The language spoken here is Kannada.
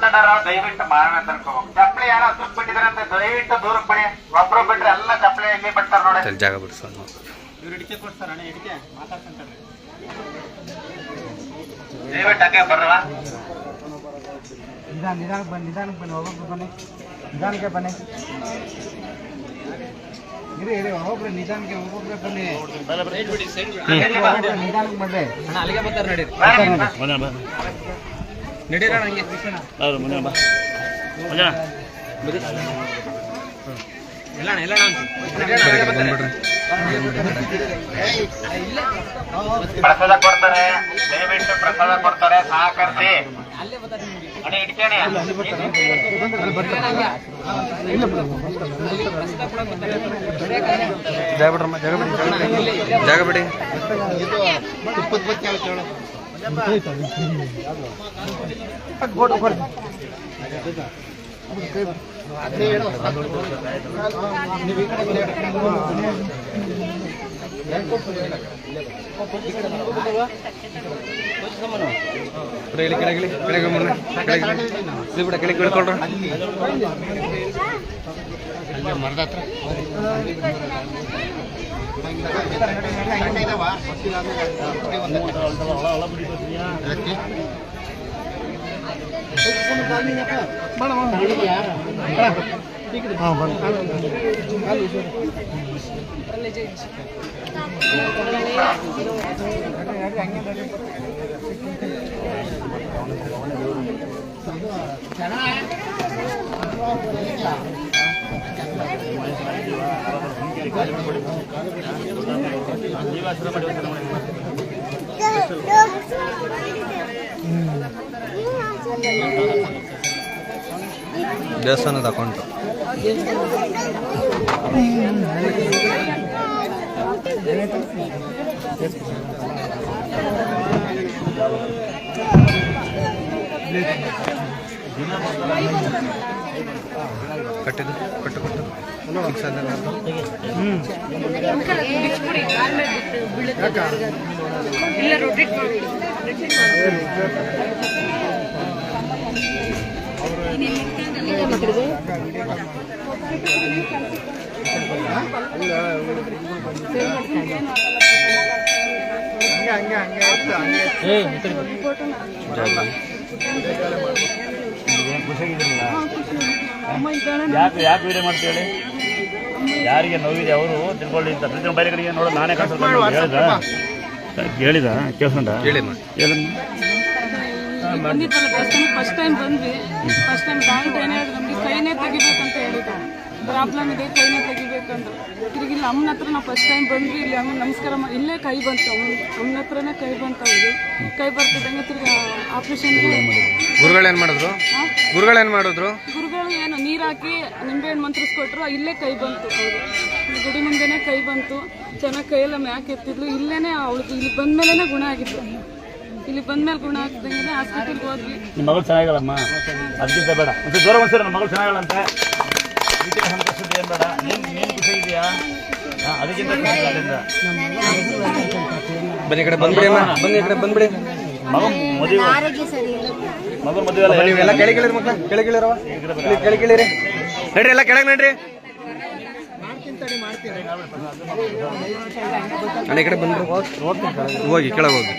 ಮಾತಾಡೋರು ದಯವಿಟ್ಟು ಮಾರಣ ತರ್ಕೋಬೇಕು ಚಪ್ಪಲಿ ಯಾರು ಹತ್ರಕ್ ಬಿಟ್ಟಿದ್ರೆ ಅಂತ ದಯವಿಟ್ಟು ದೂರಕ್ಕೆ ಬಿಡಿ ಒಬ್ರು ಬಿಟ್ರೆ ಎಲ್ಲ ಚಪ್ಪಲಿ ಇಲ್ಲಿ ಬಿಡ್ತಾರ ನೋಡಿ. ಜಾಗ ಬಿಡ್ಸೋ ಇವ್ರು ಇಡಿಕೆ ಕೊಡ್ತಾರ ಅಣ್ಣ ಇಡಿಕೆ ಮಾತಾಡ್ಕೊಂತಾರೆ ದಯವಿಟ್ಟು ಅಕ್ಕ ಬರಲ್ಲ ನಿಧಾನ ನಿಧಾನಕ್ಕೆ ಬನ್ನಿ ನಿಧಾನಕ್ಕೆ ಬನ್ನಿ ಒಬ್ಬೊಬ್ರು ಬನ್ನಿ. ನಿಧಾನಕ್ಕೆ ಬನ್ನಿ. ಇರಿ ಇರಿ ಒಬ್ಬೊಬ್ರು ನಿಧಾನಕ್ಕೆ ಒಬ್ಬೊಬ್ರೆ ಬನ್ನಿ. ನಿಧಾನಕ್ಕೆ ಬರ್ರಿ ಅಲ್ಲಿಗೆ ಬರ್ತಾರೆ ನಡೀರಿ ಪ್ರಸಾದ ಕೊಡ್ತಾರೆ ದಯವಿಟ್ಟು ಪ್ರಸಾದ ಕೊಡ್ತಾರೆ ಸಹಕರಿಸಿ. ಅಣ್ಣ ಜಾಗ ಬಿಡ್ರಮ್ಮ ಜಾಗ ಬಿಡಿ. ಜಾಗ ಬಿಡಿ ಕೆಳಗಿಳಿ ಕೆಳಗಿಳಿ ಕೆಳಗೆ ಕೆಳಗೆ ಇದು ಬಿಡ ಕೆಳಗೆ ಜನ ದೇವಸ್ಥಾನದ ಅಕೌಂಟು ಕಟ್ಟಿದ್ದು ಕಟ್ಟು ಕಟ್ಟು ಫಿಕ್ಸ್ ಆದಲ್ಲ ಇಲ್ಲ ರೊಟೇಟ್ ಮಾಡಿ ಯಾಕೆ ಯಾಕೆ ವೀಡಿಯೋ ಮಾಡ್ತೀವಿ ಯಾರಿಗೆ ನೋವಿದೆ ಅವರು? ತಿಳ್ಕೊಳ್ಳಿ ಅಂತ. ಪ್ರತಿ ಬೇರೆ ಕಡೆಗೆ ನೋಡೋದು ನಾನೇ ಕನ್ಸಲ್ಟ್ ಹೇಳಿದ? ಹೇಳಿದ ಕೇಳ್ಕೊಂಡ ಬಂದಿದ್ದಲ್ಲ ದೇವಸ್ಥಾನಕ್ಕೆ ಫಸ್ಟ್ ಟೈಮ್ ಬಂದ್ವಿ. ಫಸ್ಟ್ ಟೈಮ್ ಬ್ಯಾಂಕ್ ಏನೇ ಹೇಳಿದ್ರು ನಮಗೆ ಕೈನೇ ತೆಗಿಬೇಕಂತ ಹೇಳಿದ್ರು ಪ್ರಾಬ್ಲಮ್ ಇದೆ ಕೈನೇ ತೆಗಿಬೇಕಂದ್ರು. ತಿರುಗಿಲ್ಲ ಅಮ್ಮನ ಹತ್ರ ನಾವು ಫಸ್ಟ್ ಟೈಮ್ ಬಂದ್ವಿ. ಇಲ್ಲಿ ಅಮ್ಮ ನಮಸ್ಕಾರ ಮಾಡಿ ಇಲ್ಲೇ ಕೈ ಬಂತು. ಅಮ್ಮನ ಅಮ್ಮನ ಹತ್ರನೇ ಕೈ ಬಂತು ಅವ್ರಿಗೆ ಕೈ ಬರ್ತಿದ್ದಂಗೆ ತಿರ್ಗಿ ಆಪ್ರೇಷನ್ ಗುರುಗಳೇನ್ ಮಾಡಿದ್ರು? ಗುರುಗಳೇನ್ ಮಾಡಿದ್ರು? ಗುರುಗಳು ನೀರು ಹಾಕಿ ನಿಂಬೆಹಣ್ಣು ಮಂತ್ರಿಸ್ಕೊಟ್ರು ಇಲ್ಲೇ ಕೈ ಬಂತು. ಅವರು ಗುಡಿ ಮುಂದೆನೇ ಕೈ ಬಂತು. ಚೆನ್ನಾಗಿ ಕೈಯೆಲ್ಲ ಮ್ಯಾಕ್ ಎತ್ತಿದ್ಲು? ಇಲ್ಲೇನೆ ಅವಳಿಗೆ ಇಲ್ಲಿ ಬಂದಮೇಲೆನೇ ಗುಣ ಆಗಿತ್ತು. ಇಲ್ಲಿ ಬಂದ್ಮೇಲೆ ಗುಣ ಆಗ್ತಂಗೆ ಹಾಸ್ಪಿಟಲ್ಗೆ ಹೋದ್ವಿ. ನಿಮ್ಮ ಮಗಳು ಚೆನ್ನಾಗಿಲ್ಲಮ್ಮ ಅದಕ್ಕಿಂತ ಬೇಡ. ಮತ್ತೆ ದೂರ ಒಂದ್ಸರಿ ನಮ್ಮ ಮಗಳು ಚೆನ್ನಾಗಿಲ್ಲಂತೆ ಇದಕ್ಕೆ ಸಂತೋಷದ ಏನು ಬೇಡ. ನೀನು ನೀನು ಖುಷಿ ಇದೆಯಾ? ಅದಕ್ಕಿಂತ ಖುಷಿ ಅಲ್ಲಿಂದ? ಬನ್ನಿ ಕಡೆ ಬಂದ್ಬಿಡಿ ಅಮ್ಮ. ಬನ್ನಿ ಈ ಕಡೆ ಬಂದ್ಬಿಡಿ. ಮಗ ಮದುವೆ ಮಗನ ಮದುವೆ ಎಲ್ಲ ಹೇಳಿ ನೀವೆಲ್ಲ ಕೆಳಗಿಳಿರಿ ಮಕ್ಕಳ ಕೆಳಗಿಳಿರವ ಕೆಳಗಿಳಿರಿ ನಡ್ರಿ ಎಲ್ಲ ಕೆಳಗೆ ನಡ್ರಿ. ಕಡೆ ಬಂದ್ರು. ಹೋಗಿ ಕೆಳಗೆ ಹೋಗಿ.